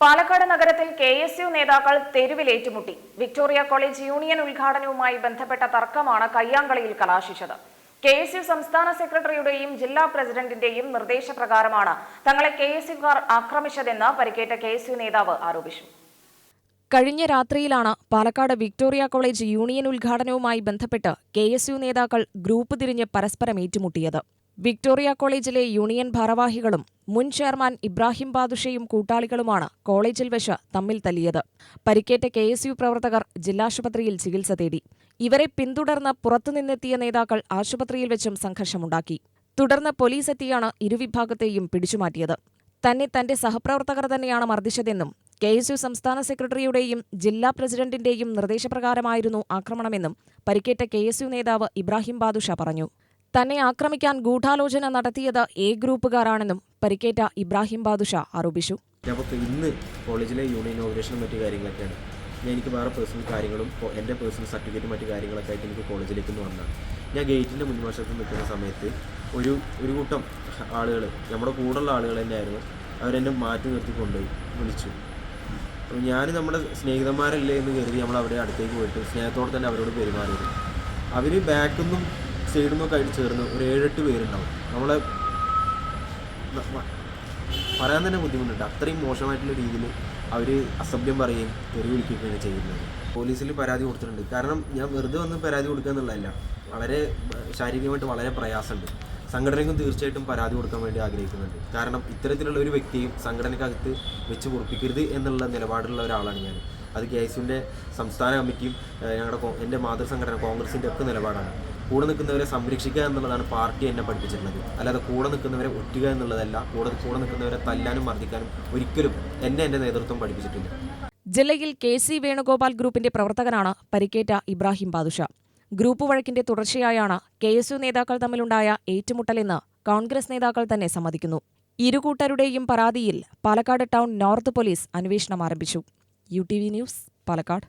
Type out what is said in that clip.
പാലക്കാട് നഗരത്തിൽ K S U നേതാക്കൾ തെരുവിലേറ്റുമുട്ടി വിക്ടോറിയ കോളേജ് യൂണിയൻ ഉദ്ഘാടനവുമായി ബന്ധപ്പെട്ട തർക്കമാണ് കയ്യാങ്കളിയിൽ കലാശിച്ചത്. കെ എസ് യു സംസ്ഥാന സെക്രട്ടറിയുടെയും ജില്ലാ പ്രസിഡന്റിന്റെയും നിർദ്ദേശപ്രകാരമാണ് തങ്ങളെ കെ എസ് യുക്കാർ ആക്രമിച്ചതെന്ന് പരിക്കേറ്റ കെ എസ് യു നേതാവ് ആരോപിച്ചു. കഴിഞ്ഞ രാത്രിയിലാണ് പാലക്കാട് വിക്ടോറിയ കോളേജ് യൂണിയൻ ഉദ്ഘാടനവുമായി ബന്ധപ്പെട്ട് കെ എസ് യു നേതാക്കൾ ഗ്രൂപ്പ് തിരിഞ്ഞ് പരസ്പരം ഏറ്റുമുട്ടിയത്. വിക്ടോറിയ കോളേജിലെ യൂണിയൻ ഭാരവാഹികളും മുൻ ചെയർമാൻ ഇബ്രാഹിം ബാദുഷയും കൂട്ടാളികളുമാണ് കോളേജിൽ വെച്ച് തമ്മിൽ തല്ലിയത്. പരിക്കേറ്റ കെ എസ് യു പ്രവർത്തകർ ജില്ലാശുപത്രിയിൽ ചികിത്സ തേടി. ഇവരെ പിന്തുടർന്ന് പുറത്തുനിന്നെത്തിയ നേതാക്കൾ ആശുപത്രിയിൽ വെച്ചും സംഘർഷമുണ്ടാക്കി. തുടർന്ന് പോലീസ് എത്തിയാണ് ഇരുവിഭാഗത്തെയും പിടിച്ചുമാറ്റിയത്. തന്നെ തന്റെ സഹപ്രവർത്തകർ തന്നെയാണ് മർദ്ദിച്ചതെന്നും കെ എസ് യു സംസ്ഥാന സെക്രട്ടറിയുടെയും ജില്ലാ പ്രസിഡന്റിന്റെയും നിർദ്ദേശപ്രകാരമായിരുന്നു ആക്രമണമെന്നും പരിക്കേറ്റ കെ എസ് യു നേതാവ് ഇബ്രാഹിം ബാദുഷ പറഞ്ഞു. തന്നെ ആക്രമിക്കാൻ ഗൂഢാലോചന നടത്തിയത് എ ഗ്രൂപ്പുകാരാണെന്നും പരിക്കേറ്റ ഇബ്രാഹിം ബാദുഷ ആരോപിച്ചു. അപ്പോൾ ഇന്ന് കോളേജിലെ യൂണിയൻ ഇനോഗ്രേഷനും മറ്റു കാര്യങ്ങളൊക്കെയാണ്. ഞാൻ എനിക്ക് വേറെ പേഴ്സണൽ കാര്യങ്ങളും എന്റെ പേഴ്സണൽ സർട്ടിഫിക്കറ്റും മറ്റു കാര്യങ്ങളൊക്കെ ആയിട്ട് എനിക്ക് കോളേജിലേക്ക് നിന്ന് വന്നതാണ്. ഞാൻ ഗേറ്റിന്റെ മുൻവശത്ത് നിൽക്കുന്ന സമയത്ത് ഒരു ഒരു കൂട്ടം ആളുകൾ നമ്മുടെ കൂടെയുള്ള ആളുകൾ തന്നെയായിരുന്നു. അവരെന്നെ മാറ്റി നിർത്തി കൊണ്ടുപോയി വിളിച്ചു. അപ്പോൾ ഞാൻ നമ്മുടെ സ്നേഹിതന്മാരല്ലേ എന്ന് കരുതി നമ്മൾ അവിടെ അടുത്തേക്ക് പോയിട്ട് സ്നേഹത്തോടെ തന്നെ അവരോട് പെരുമാറിയത്. അവർ ബാക്കിൽ നിന്നും സൈഡിൽ നിന്നൊക്കെ ആയിട്ട് ചേർന്ന് ഒരു ഏഴെട്ട് പേരുണ്ടാവും. നമ്മളെ പറയാൻ തന്നെ ബുദ്ധിമുട്ടുണ്ട്. അത്രയും മോശമായിട്ടുള്ള രീതിയിൽ അവർ അസഭ്യം പറയുകയും തെറി വിളിക്കുകയൊക്കെയാണ് ചെയ്യുന്നത്. പോലീസിൽ പരാതി കൊടുത്തിട്ടുണ്ട്. കാരണം ഞാൻ വെറുതെ വന്ന് പരാതി കൊടുക്കുക എന്നുള്ളതല്ല. വളരെ ശാരീരികമായിട്ട് വളരെ പ്രയാസമുണ്ട്. സംഘടനയ്ക്കും തീർച്ചയായിട്ടും പരാതി കൊടുക്കാൻ വേണ്ടി ആഗ്രഹിക്കുന്നുണ്ട്. കാരണം ഇത്തരത്തിലുള്ള ഒരു വ്യക്തിയും സംഘടനയ്ക്കകത്ത് വെച്ച് പൊറപ്പിക്കരുത് എന്നുള്ള നിലപാടുള്ള ഒരാളാണ് ഞാൻ. അത് കെ എസ് യുവിന്റെ സംസ്ഥാന കമ്മിറ്റിയും ഞങ്ങളുടെ എന്റെ മാതൃസംഘടന കോൺഗ്രസിന്റെ ഒക്കെ നിലപാടാണ്. കൂടെ നിൽക്കുന്നവരെ സംരക്ഷിക്കുക എന്നുള്ളതാണ് പാർട്ടി എന്നെ പഠിപ്പിച്ചിട്ടുള്ളത്. അല്ലാതെ കൂടെ നിൽക്കുന്നവരെ ഒറ്റുക എന്നുള്ളതല്ല കൂടെ കൂടെ നിൽക്കുന്നവരെ തല്ലാനും മർദ്ദിക്കാനും ഒരിക്കലും എന്നെ എന്റെ നേതൃത്വം പഠിപ്പിച്ചിട്ടില്ല. ജില്ലയിൽ കെ സി വേണുഗോപാൽ ഗ്രൂപ്പിന്റെ പ്രവർത്തകനാണ് പരിക്കേറ്റ ഇബ്രാഹിം ബാദുഷ. ഗ്രൂപ്പ് വഴക്കിന്റെ തുടർച്ചയായാണ് കെ എസ് യു നേതാക്കൾ തമ്മിലുണ്ടായ ഏറ്റുമുട്ടലെന്ന് കോൺഗ്രസ് നേതാക്കൾ തന്നെ സമ്മതിക്കുന്നു. ഇരുകൂട്ടരുടെയും പരാതിയിൽ പാലക്കാട് ടൗൺ നോർത്ത് പോലീസ് അന്വേഷണം ആരംഭിച്ചു. U T V news Palakkad.